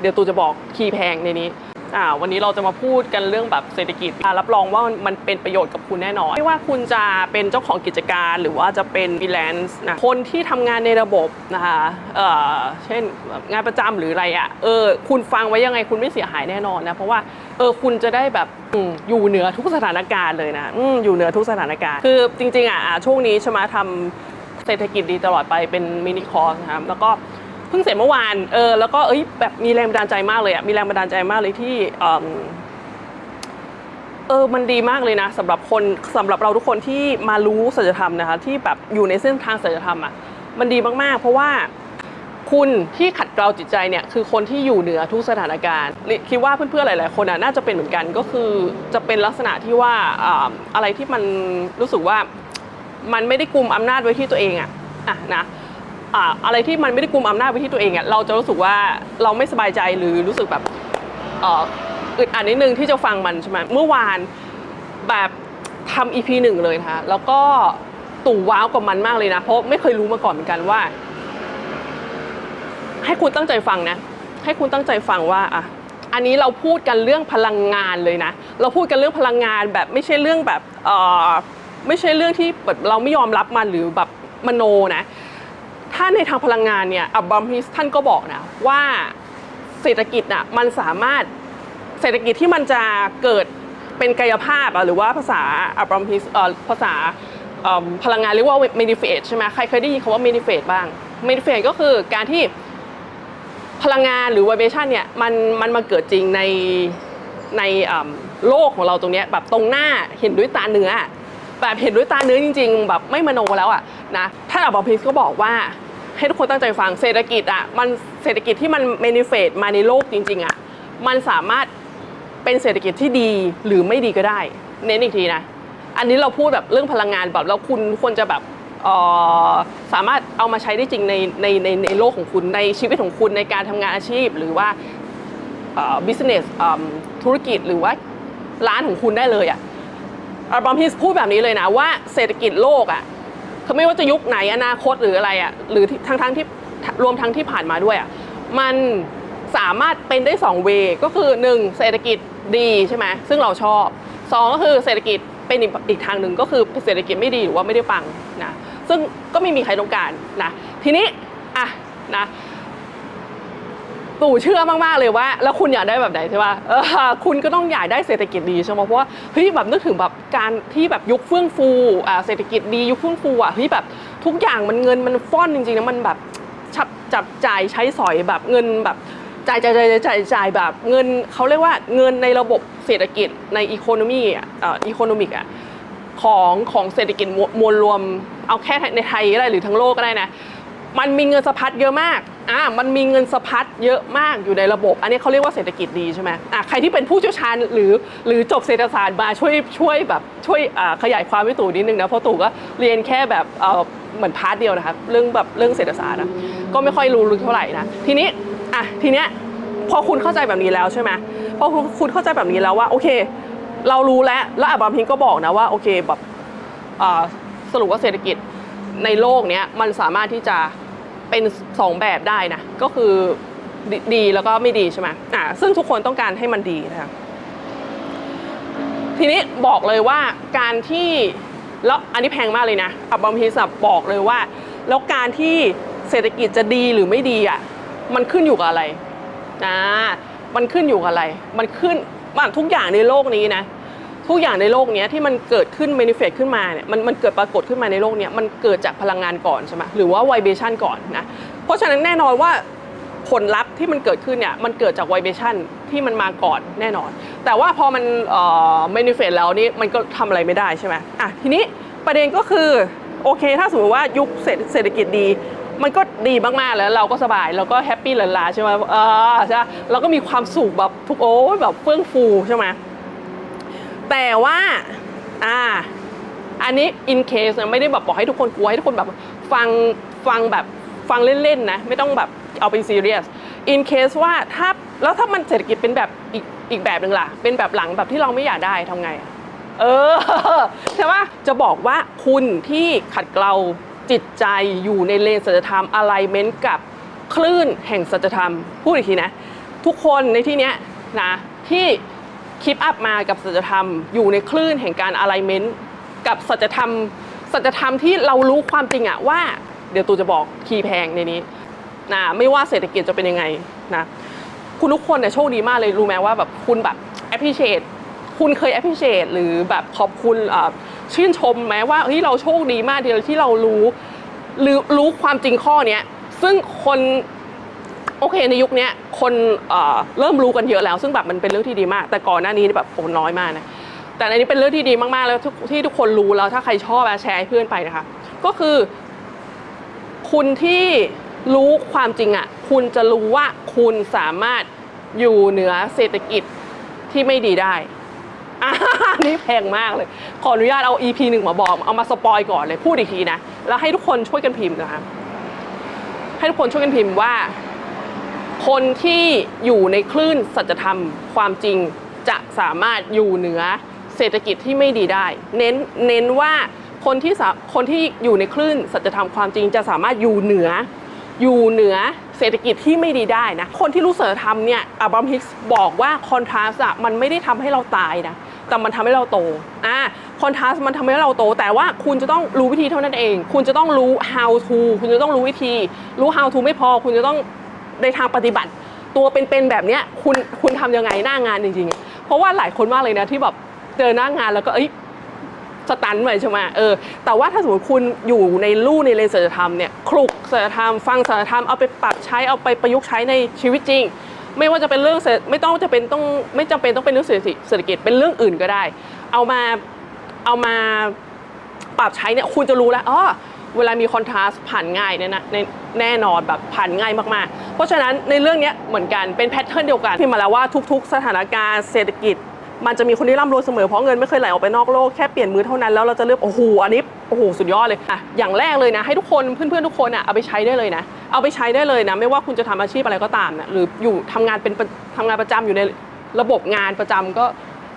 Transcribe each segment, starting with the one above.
เดี๋ยวตูจะบอกคีย์แพงในนี้อ่าวันนี้เราจะมาพูดกันเรื่องแบบเศรษฐกิจอ่ารับรองว่ามันเป็นประโยชน์กับคุณแน่นอน ไม่ว่าคุณจะเป็นเจ้าของกิจการหรือว่าจะเป็นฟรีแลนซ์นะคนที่ทำงานในระบบนะคะเอ่อเช่นงานประจำหรืออะไรอะ่ะเออคุณฟังไว้ยังไงคุณไม่เสียหายแน่นอนนะเพราะว่าเออคุณจะได้แบบอยู่เหนือทุกสถานการณ์เลยนะออยู่เหนือทุกสถานการณ์ คือจริงๆอะอะช่วงนี้ใช่ไหมทำเศรษฐกิจดีตลอดไปเป็นมินิคอร์สนะครับแล้วก็ เพิ่งเสร็จเมื่อวานเออแล้วก็เอ้ยแบบมีแรงบันดาลใจมากเลยอะมีแรงบันดาลใจมากเลยที่เออมันดีมากเลยนะสำหรับคนสำหรับเราทุกคนที่มารู้สัจธรรมนะคะที่แบบอยู่ในเส้นทางสัจธรรมอะมันดีมากๆ เพราะว่าคุณที่ขัดเกลาจิตใจเนี่ยคือคนที่อยู่เหนือทุกสถานการณ์คิดว่าเพื่อนๆหลาย ๆ คนอะน่าจะเป็นเหมือนกันก็คือจะเป็นลักษณะที่ว่าอะไรที่มันรู้สึกว่ามันไม่ได้กุมอำนาจไว้ที่ตัวเองอะอะนะ อ่าอะไรที่มันไม่ได้กุมอำนาจไว้ที่ตัวเองอะเราจะรู้สึกว่าเราไม่สบายใจหรือรู้สึกแบบอ,อึดอัดนิดนึงที่จะฟังมันใช่ไหมเมื่อวานแบบทำ EP หนึ่งเลยนะคะแล้วก็ตู่ว้าวกับมันมากเลยนะ เพราะไม่เคยรู้มาก่อนเหมือนกันว่า ให้คุณตั้งใจฟังนะ ให้คุณตั้งใจฟังว่าอะอันนี้เราพูดกันเรื่องพลังงานเลยนะ เราพูดกันเรื่องพลังงานแบบไม่ใช่เรื่องแบบเอ่อไม่ใช่เรื่องที่แบบเราไม่ยอมรับมันหรือแบบมโนนะ ถ้าในทางพลังงานเนี่ยอับบรัมฮิสท่านก็บอกนะว่าเศรษฐกิจน่ะมันสามารถเศรษฐกิจที่มันจะเกิดเป็นกายภาพหรือว่าภาษาอับบรัมฮิสภาษาพลังงานเรียกว่า manifest ใช่ไหมใครเคยได้ยินคำว่า manifest บ้าง manifest ก็คือการที่พลังงานหรือ vibration เนี่ยมันมันมาเกิดจริงในในโลกของเราตรงนี้แบบตรงหน้าเห็นด้วยตาเนื้อแบบเห็นด้วยตาเนื้อจริง ๆ แบบไม่มโนแล้วอะนะท่านอับบอมพิสก็บอกว่า ให้ทุกคนตั้งใจฟังเศรษฐกิจอะมันเศรษฐกิจที่มัน manifest มาในโลกจริง ๆอะมันสามารถเป็นเศรษฐกิจที่ดีหรือไม่ดีก็ได้ เน้นอีกทีนะอันนี้เราพูดแบบเรื่องพลังงานแบบแล้วคุณควรจะแบบเออสามารถเอามาใช้ได้จริงในในในในโลกของคุณในชีวิตของคุณในการทำงานอาชีพ หรือว่าเอ่อ business ธุรกิจหรือว่าร้านของคุณได้เลยอะอัลบัมฮิสพูดแบบนี้เลยนะว่าเศรษฐกิจโลกอะ คือไม่ว่าจะยุคไหนอนาคตหรืออะไรอะหรือทั้งทั้งที่รวมทั้งที่ผ่านมาด้วยอะมันสามารถเป็นได้2เวก็คือ 1 เศรษฐกิจดีใช่ไหมซึ่งเราชอบสองก็คือเศรษฐกิจเป็นอีกอีกทางหนึ่งก็คือเศรษฐกิจไม่ดีหรือว่าไม่ได้ปังนะซึ่งก็ไม่มีใครต้องการนะทีนี้อะนะ ตู่เชื่อมากๆเลยว่า แล้วคุณอยากได้แบบไหนใช่ป่ะคุณก็ต้องอยากได้เศรษฐกิจดีใช่ไหมเพราะว่าเฮ้ยแบบนึกถึงแบบการที่แบบยุคเฟื่องฟูอ่าเศรษฐกิจดียุคเฟื่องฟูอะเฮ้ยแบบทุกอย่างมันเงินมันฟ้อนจริงๆนะมันแบบจับจับจ่ายใช้สอยแบบเงินแบบจ่ายจ่ายจ่ายจ่ายจ่ายแบบเงินเขาเรียกว่าเงินในระบบเศรษฐกิจในอีโคโนมีอะเอ่ออีโคโนมิกอะของของเศรษฐกิจมวมวลรวม เอาแค่ในไทยก็ได้หรือทั้งโลกก็ได้นะมันมีเงินสะพัดเยอะมาก อ่ามันมีเงินสะพัดเยอะมากอยู่ในระบบ อันนี้เขาเรียกว่าเศรษฐกิจดีใช่ไหมอะใครที่เป็นผู้เชี่ยวชาญหรือหรือจบเศรษฐศาสตร์มาช่วยช่วยแบบช่วยอ่าขยายความให้ตู่นิดนึงนะเพราะตู่ก็เรียนแค่แบบเอ่อเหมือนพาร์ทเดียวนะครับเรื่องแบบเรื่องเศรษฐศาสตร์นะก็ไม่ค่อยรู้ลึกเท่าไหร่นะทีนี้อะทีเนี้ยพอคุณเข้าใจแบบนี้แล้วใช่ไหมพอคุณเข้าใจแบบนี้แล้วว่าโอเค เรารู้แล้วแล้วอับบรามพิงก็บอกนะว่าโอเคแบบอ่าสรุปว่าเศรษฐกิจในโลกเนี้ยมันสามารถที่จะ เป็นสองแบบได้นะ ก็คือดดีแล้วก็ไม่ดีใช่ไหมอ่าซึ่งทุกคนต้องการให้มันดีนะคะทีนี้บอกเลยว่าการที่แล้วอันนี้แพงมากเลยนะอับบอมฮิสับบอกเลยว่า แล้วการที่เศรษฐกิจจะดีหรือไม่ดีอะมันขึ้นอยู่กับอะไรนะมันขึ้นอยู่กับอะไร มันขึ้นมันทุกอย่างในโลกนี้นะ ทุกอย่างในโลกนี้ที่มันเกิดขึ้น manifest ขึ้นมาเนี่ยมันมันเกิดปรากฏขึ้นมาในโลกนี้มันเกิดจากพลังงานก่อนใช่ไหมหรือว่า vibration ก่อนนะเพราะฉะนั้นแน่นอนว่าผลลัพธ์ที่มันเกิดขึ้นเนี่ยมันเกิดจาก vibration ที่มันมาก่อนแน่นอน แต่ว่าพอมันเอ่อ manifest แล้วนี่มันก็ทำอะไรไม่ได้ใช่ไหมอะทีนี้ประเด็นก็คือโอเค ถ้าสมมติว่ายุคเศรษฐกิจดี มันก็ดีมากๆแล้วเราก็สบายเราก็แฮปปี้หลาๆใช่ไหมเออใช่เราก็มีความสุขแบบทุกโอ้แบบเฟื่องฟูใช่ไหม แต่ว่าอ่าอันนี้ in case นะไม่ได้แบบบอกให้ทุกคนกลัวให้ทุกคนแบบฟังฟังแบบฟังเล่นๆนะไม่ต้องแบบเอาเป็น serious in case ว่าถ้าแล้วถ้ามันเศรษฐกิจเป็นแบบอีกอีกแบบหนึ่งล่ะ เป็นแบบหลังแบบที่เราไม่อยากได้ทำไง เออใช่ปะจะบอกว่าคุณที่ขัดเกลาจิตใจอยู่ในเลนสัจธรรม alignment กับคลื่นแห่งสัจธรรม พูดอีกทีนะ ทุกคนในที่เนี้ยนะที่ คิปอัพมากับสัจธรรมอยู่ในคลื่นแห่งการ alignment กับสัจธรรมสัจธรรมที่เรารู้ความจริงอะว่า เดี๋ยวตูจะบอกคีย์แพงในนี้นะไม่ว่าเศรษฐกิจจะเป็นยังไงนะคุณทุกคนเนี่ยโชคดีมากเลยรู้ไหมว่าแบบคุณแบบ appreciate คุณเคย appreciate หรือแบบขอบคุณชื่นชมไหมว่าเฮ้ยเราโชคดีมากที่ที่เรารู้หรือรู้ความจริงข้อเนี้ยซึ่งคน โอเคในยุคนี้คนเเริ่มรู้กันเยอะแล้ว ซึ่งแบบมันเป็นเรื่องที่ดีมาก แต่ก่อนหน้านี้แบบโอ้น้อยมากนะแต่อันนี้เป็นเรื่องที่ดีมากๆแล้วท,ที่ทุกคนรู้แล้วถ้าใครชอบแชร์ให้เพื่อนไปนะคะ ก็คือ คุณที่รู้ความจริงอะคุณจะรู้ว่าคุณสามารถอยู่เหนือเศรษฐกิจที่ไม่ดีได้อ่านี่แพงมากเลย ขออนุญาตเอา EP หนึ่งมาบอก เอามาสปอยก่อนเลย พูดอีกทีนะ แล้วให้ทุกคนช่วยกันพิมพ์นะคะ ให้ทุกคนช่วยกันพิมพ์ว่า คนที่อยู่ในคลื่นสัจธรรมความจริงจะสามารถอยู่เหนือเศรษฐกิจที่ไม่ดีได้ เน้นเน้นว่าคนที่คนที่อยู่ในคลื่นสัจธรรมความจริงจะสามารถอยู่เหนือ อยู่เหนือเศรษฐกิจที่ไม่ดีได้นะ คนที่รู้สัจธรรมเนี่ยอับรามฮิกส์บอกว่าคอนทราสอะมันไม่ได้ทำให้เราตายนะแต่มันทำให้เราโตอ่าคอนทราสมันทำให้เราโต แต่ว่าคุณจะต้องรู้วิธีเท่านั้นเอง คุณจะต้องรู้ how to คุณจะต้องรู้วิธี รู้ how to ไม่พอ คุณจะต้อง ในทางปฏิบัติ ตัวเป็นๆแบบเนี้ยคุณคุณทำยังไงหน้างานจริงๆ เพราะว่าหลายคนมากเลยนะที่แบบเจอหน้างานแล้วก็เอ้ยสตันไปใช่ไหมเออแต่ว่าถ้าสมมติคุณอยู่ในลู่ในเรียนศิลธรรมเนี่ยคลุกศิลธรรมฟังศิลธรรมเอาไปปรับใช้เอาไปประยุกต์ใช้ในชีวิตจริง ไม่ว่าจะเป็นเรื่องไม่ต้องจะเป็นต้องไม่จำเป็นต้องเป็นเรื่องเศรษฐกิจเป็นเรื่องอื่นก็ได้ เอามาเอามาปรับใช้เนี่ยคุณจะรู้แล้วอ๋อเวลามีคอนทราสต์ผ่านง่ายเนี่ยนะในแน่นอนแบบผ่านง่ายมากๆ เพราะฉะนั้นในเรื่องนี้เหมือนกันเป็นแพทเทิร์นเดียวกันพิมพ์มาแล้วว่าทุก ๆ สถานการณ์เศรษฐกิจ มันจะมีคนที่ร่ำรวยเสมอเพราะเงินไม่เคยไหลออกไปนอกโลกแค่เปลี่ยนมือเท่านั้นแล้วเราจะเลือกโอ้โหอันนี้โอ้โหสุดยอดเลยอะอย่างแรกเลยนะให้ทุกคนเพื่อนๆทุกคนอะเอาไปใช้ได้เลยนะ เอาไปใช้ได้เลยนะ ไม่ว่าคุณจะทำอาชีพอะไรก็ตามนะหรืออยู่ทำงานเป็นประทำงานประจำอยู่ในระบบงานประจำก็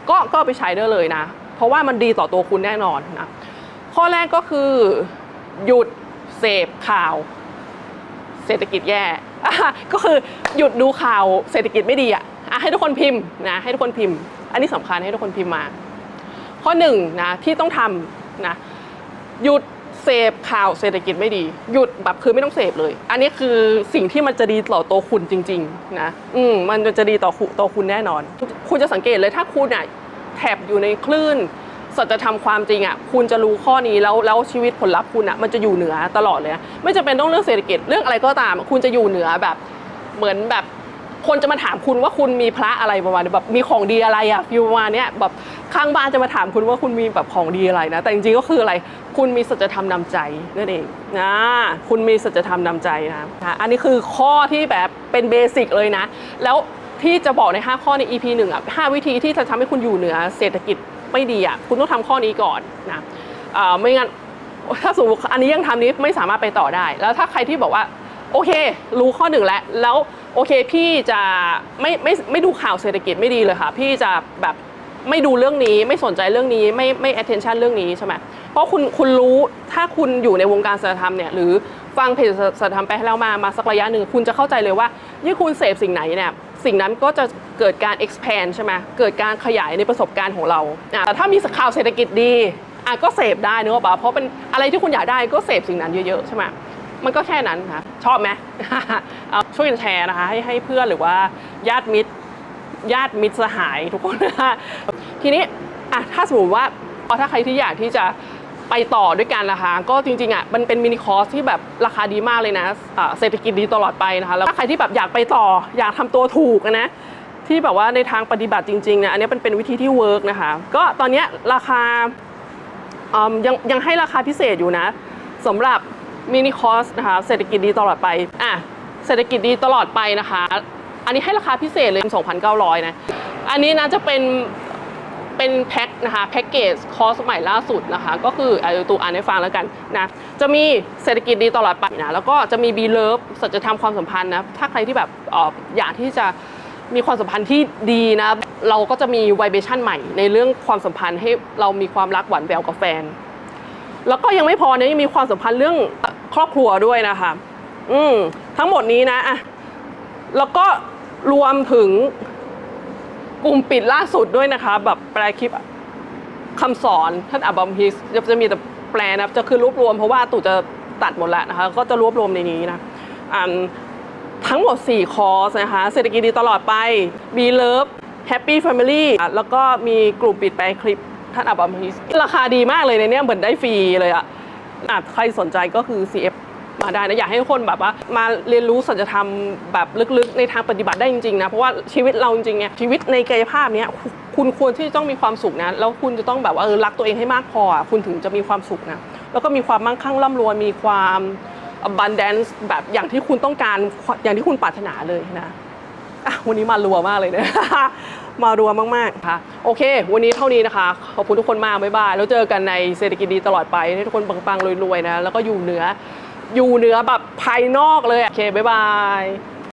ก็ก็ไปใช้ได้เลยนะ เพราะว่ามันดีต่อตัวคุณแน่นอนนะข้อแรกก็คือหยุดเสพข่าว เศรษฐกิจแย่ ก็คือหยุดดูข่าวเศรษฐกิจไม่ดีอะให้ทุกคนพิมพ์นะให้ทุกคนพิมพ์ อันนี้สำคัญให้ทุกคนพิมพ์มา ข้อหนึ่งนะที่ต้องทำนะหยุดเสพข่าวเศรษฐกิจไม่ดี หยุดแบบคือไม่ต้องเสพเลย อันนี้คือสิ่งที่มันจะดีต่อตัวคุณจริง ๆ นะ อืมมันจะดีต่อตัวคุณแน่นอน คุณจะสังเกตเลยถ้าคุณอะแถบอยู่ในคลื่น สัจธรรมความจริงอะคุณจะรู้ข้อนี้แล้วแล้วชีวิตผลลัพธ์คุณอะมันจะอยู่เหนือตลอดเลยนะไม่จำเป็นต้องเรื่องเศรษฐกิจเรื่องอะไรก็ตาม คุณจะอยู่เหนือแบบเหมือนแบบคนจะมาถามคุณว่าคุณมีพระอะไรประมาณนี้แบบมีของดีอะไรอะฟิวมาเนี้ยแบบข้างบ้านจะมาถามคุณว่าคุณมีแบบของดีอะไรนะ แต่จริงๆก็คืออะไร คุณมีสัจธรรมนำใจนั่นเองนะคุณมีสัจธรรมนำใจนะนะอันนี้คือข้อที่แบบเป็นเบสิกเลยนะ แล้วที่จะบอกใน 5 ข้อใน EP หนึ่งอะห้าวิธีที่จะทำให้คุณอยู่เหนือเศรษฐกิจ ไม่ดีอะคุณต้องทำข้อนี้ก่อนนะไม่งั้นถ้าสมมติอันนี้ยังทำนี้ไม่สามารถไปต่อได้ แล้วถ้าใครที่บอกว่าโอเค รู้ข้อหนึ่งแล้วแล้วโอเคพี่จะไม่ไม่ไม่ดูข่าวเศรษฐกิจไม่ดีเลยค่ะ พี่จะแบบไม่ดูเรื่องนี้ไม่สนใจเรื่องนี้ไม่ไม่ attention เรื่องนี้ใช่ไหมเพราะคุณคุณรู้ถ้าคุณอยู่ในวงการศิลธรรมเนี่ยหรือฟังเพจศิลธรรมไปแล้วมามาสักระยะหนึ่งคุณจะเข้าใจเลยว่ายิ่งคุณเสพสิ่งไหนเนี่ย สิ่งนั้นก็จะเกิดการ expand ใช่ไหมเกิดการขยายในประสบการณ์ของเราอะแต่ถ้ามีข่าวเศรษฐกิจดีอะก็เสพได้เนอะป่ะเพราะเป็นอะไรที่คุณอยากได้ก็เสพสิ่งนั้นเยอะๆใช่ไหมมันก็แค่นั้นค่ะชอบไหมเอาช่วยกันแชร์นะคะให้ให้เพื่อนหรือว่าญาติมิตรญาติมิตรสหายทุกคนนะคะทีนี้อะถ้าสมมติว่าถ้าใครที่อยากที่จะ ไปต่อด้วยกันนะคะ ก็จริงๆอะมันเป็นมินิคอร์สที่แบบราคาดีมากเลยนะอ่าเศรษฐกิจดีตลอดไปนะคะ แล้วถ้าใครที่แบบอยากไปต่ออยากทำตัวถูกนะที่แบบว่าในทางปฏิบัติจริงๆเนี่ยอันนี้เป็นเป็นวิธีที่เวิร์กนะคะ ก็ตอนนี้ราคาอืมยังยังให้ราคาพิเศษอยู่นะสำหรับมินิคอร์สนะคะเศรษฐกิจดีตลอดไปอะเศรษฐกิจดีตลอดไปนะคะ อันนี้ให้ราคาพิเศษเลย 2,900 นะ อันนี้นะจะเป็น เป็นแพ็คนะคะแพ็กเกจคอร์สใหม่ล่าสุดนะคะ ก็คือเอาตัวอ่านให้ฟังแล้วกันนะจะมีเศรษฐกิจดีตลอดไปนะแล้วก็จะมี B Love สัจธรรมความสัมพันธ์นะถ้าใครที่แบบอออยากที่จะมีความสัมพันธ์ที่ดีนะ เราก็จะมีไวเบชั่นใหม่ ในเรื่องความสัมพันธ์ให้เรามีความรักหวานแววกับแฟน แล้วก็ยังไม่พอนะยังมีความสัมพันธ์เรื่องครอบครัวด้วยนะคะ อืมทั้งหมดนี้นะอะแล้วก็รวมถึง กลุ่มปิดล่าสุดด้วยนะคะ แบบแปลคลิปคำสอนท่านอับบัมฮิสจะมีแต่แปลนะจะคือรวบรวมเพราะว่าตู่จะตัดหมดแล้วนะคะ ก็จะรวบรวมในนี้นะทั้งหมด 4 คอร์สนะคะ เศรษฐกิจดีตลอดไปมีเลิฟแฮปปี้แฟมิลี่แล้วก็มีกลุ่มปิดแปลคลิปท่านอับบัมฮิสราคาดีมากเลยในนี้เหมือนได้ฟรีเลยอะอะใครสนใจก็คือ CF มาได้นะอยากให้ทุกคนแบบว่ามาเรียนรู้สัจธรรมแบบลึกๆ ในทางปฏิบัติได้จริงๆนะเพราะว่าชีวิตเราจริงๆเนี่ยชีวิตในกายภาพเนี้ยคุณควรที่จะต้องมีความสุขนะแล้วคุณจะต้องแบบว่าเออรักตัวเองให้มากพอคุณถึงจะมีความสุขนะแล้วก็มีความมั่งคั่งร่ำรวยมีความ abundance แบบอย่างที่คุณต้องการอย่างที่คุณปรารถนาเลยนะวันนี้มารัวมากเลยเนี่ยมารัวมากๆค่ะโอเค วันนี้เท่านี้นะคะ ขอบคุณทุกคนมากบ๊ายบาย แล้วเจอกันในเศรษฐกิจดีตลอดไป ให้ทุกคนปังๆรวยๆนะ แล้วก็อยู่เหนือ อยู่เหนือแบบภายนอกเลยโอเคบ๊ายบาย